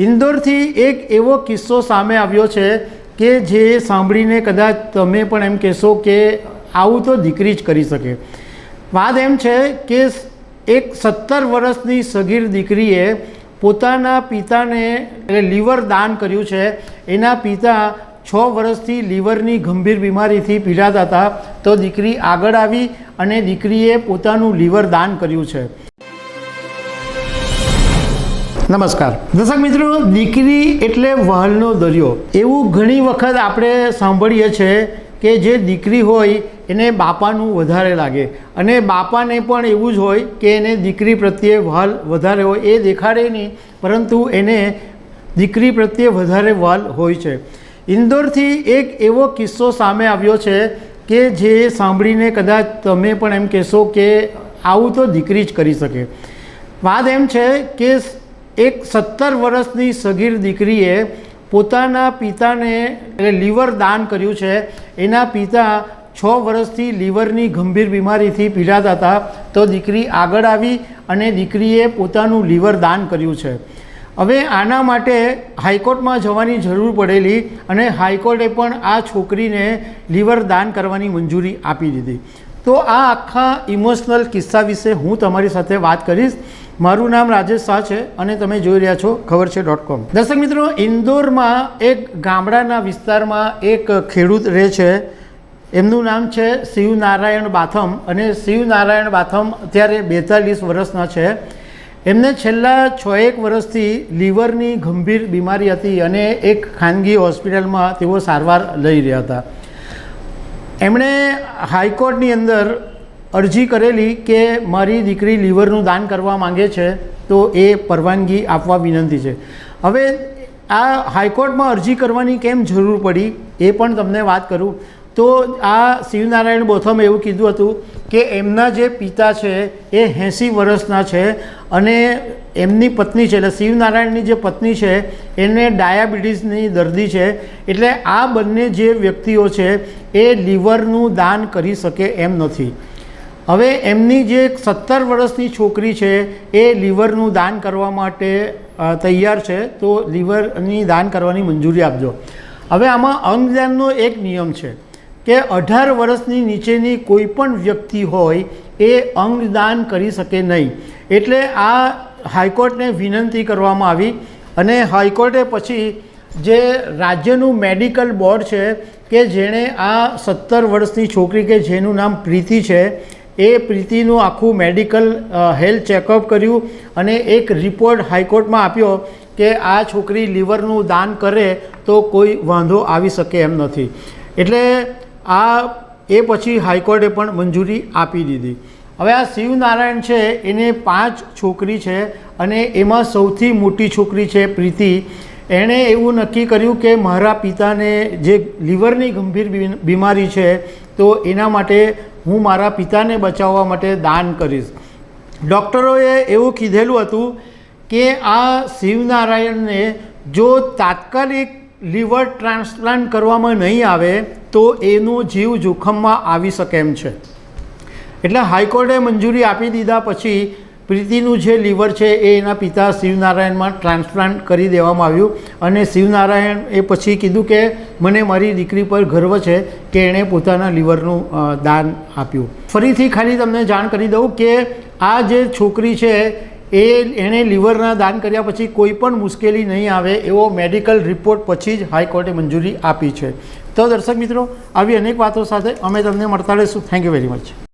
ઇન્દોરથી એક એવો કિસ્સો સામે આવ્યો છે કે જે સાંભળીને કદાચ તમે પણ એમ કહેશો કે આવું તો દીકરી જ કરી શકે. વાત એમ છે કે એક સત્તર વર્ષની સગીર દીકરીએ પોતાના પિતાને એટલે લીવર દાન કર્યું છે. એના પિતા છ વર્ષથી લીવરની ગંભીર બીમારીથી પીડાતા હતા. તો દીકરી આગળ આવી અને દીકરીએ પોતાનું લીવર દાન કર્યું છે. નમસ્કાર. દર્શક મિત્રો, દીકરી એટલે વહાલનો દરિયો. એવું ઘણી વખત આપણે સાંભળીએ છીએ કે જે દીકરી હોય, એને બાપાનું વધારે લાગે. અને બાપાને પણ એવું જ હોય કે એને દીકરી પ્રત્યે વહાલ વધારે હોય. એ દેખાડે નહીં, પરંતુ એને દીકરી પ્રત્યે વધારે વાલ હોય છે. ઇન્દોરથી એક એવો કિસ્સો સામે આવ્યો છે કે જે સાંભળીને કદાચ તમે પણ એમ કહેશો કે આવું તો દીકરી જ કરી શકે. વાત એમ છે કે એક સત્તર વર્ષની સગીર દીકરીએ પોતાના પિતાને, એટલે લીવર દાન કર્યું છે. એના પિતા છ વર્ષથી લીવરની ગંભીર બીમારીથી પીડાતા હતા. તો દીકરી આગળ આવી અને દીકરીએ પોતાનું લીવર દાન કર્યું છે. હવે આના માટે હાઈકોર્ટમાં જવાની જરૂર પડેલી અને હાઈકોર્ટે પણ આ છોકરીને લીવર દાન કરવાની મંજૂરી આપી દીધી. તો આ આખા ઇમોશનલ કિસ્સા વિશે હું તમારી સાથે વાત કરીશ. મારું નામ રાજેશ શાહ છે અને તમે જોઈ રહ્યા છો ખબર છે ડોટ કોમ દર્શક મિત્રો, ઇન્દોરમાં એક ગામડાના વિસ્તારમાં એક ખેડૂત રહે છે. એમનું નામ છે શિવનારાયણ બાથમ અને શિવનારાયણ બાથમ અત્યારે બેતાલીસ વર્ષના છે. એમને છેલ્લા છ એક વર્ષથી લીવરની ગંભીર બીમારી હતી અને એક ખાનગી હોસ્પિટલમાં તેઓ સારવાર લઈ રહ્યા હતા. એમણે હાઈકોર્ટની અંદર અરજી કરેલી કે મારી દીકરી લીવરનું દાન કરવા માંગે છે, તો એ પરવાનગી આપવા વિનંતી છે. હવે આ હાઈકોર્ટમાં અરજી કરવાની કેમ જરૂર પડી, એ પણ તમને વાત કરું. તો આ શિવનારાયણ બોથમે એવું કીધું હતું કે એમના જે પિતા છે, એ એંસી વર્ષના છે અને એમની પત્ની છે, એટલે શિવનારાયણની જે પત્ની છે, એને ડાયાબિટીસની દર્દી છે. એટલે આ બંને જે વ્યક્તિઓ છે, એ લીવરનું દાન કરી શકે એમ નથી. હવે એમની જે સત્તર વર્ષની છોકરી છે, એ લીવરનું દાન કરવા માટે તૈયાર છે, તો લીવરની દાન કરવાની મંજૂરી આપજો. હવે આમાં અંગદાનનો એક નિયમ છે કે અઢાર વર્ષની નીચેની કોઈ પણ વ્યક્તિ હોય, એ અંગદાન કરી શકે નહીં. એટલે આ હાઈકોર્ટને વિનંતી કરવામાં આવી અને હાઈકોર્ટે પછી જે રાજ્યનું મેડિકલ બોર્ડ છે કે જેણે આ સત્તર વર્ષની છોકરી કે જેનું નામ પ્રીતિ છે એ પ્રીતિનું આખું મેડિકલ હેલ્થ ચેકઅપ કર્યું અને એક રિપોર્ટ હાઈકોર્ટમાં આપ્યો કે આ છોકરી લીવરનું દાન કરે તો કોઈ વાંધો આવી શકે એમ નથી. એટલે આ, એ પછી હાઈકોર્ટે પણ મંજૂરી આપી દીધી. હવે આ શિવનારાયણ છે, એને પાંચ છોકરી છે અને એમાં સૌથી મોટી છોકરી છે પ્રીતિ. એણે એવું નક્કી કર્યું કે મારા પિતાને જે લીવરની ગંભીર બીમારી છે તો એના માટે હું મારા પિતાને બચાવવા માટે દાન કરીશ. ડૉક્ટરોએ એવું કીધેલું હતું કે આ શિવનારાયણને જો તાત્કાલિક લીવર ટ્રાન્સપ્લાન્ટ કરવામાં નહીં આવે, તો એનો જીવ જોખમમાં આવી શકે એમ છે. એટલે હાઈકોર્ટે મંજૂરી આપી દીધા પછી પ્રીતિનું જે લીવર છે એ એના પિતા શિવનારાયણમાં ટ્રાન્સપ્લાન્ટ કરી દેવામાં આવ્યું અને શિવનારાયણ એ પછી કીધું કે મને મારી દીકરી પર ગર્વ છે કે એણે પોતાના લીવરનું દાન આપ્યું. ફરીથી ખાલી તમને જાણ કરી દઉં કે આ જે છોકરી છે એ એણે લીવરના દાન કર્યા પછી કોઈ પણ મુશ્કેલી નહીં આવે એવો મેડિકલ રિપોર્ટ પછી જ હાઈકોર્ટે મંજૂરી આપી છે. તો દર્શક મિત્રો, આવી અનેક વાતો સાથે અમે તમને મળતા રહીશું. Thank you very much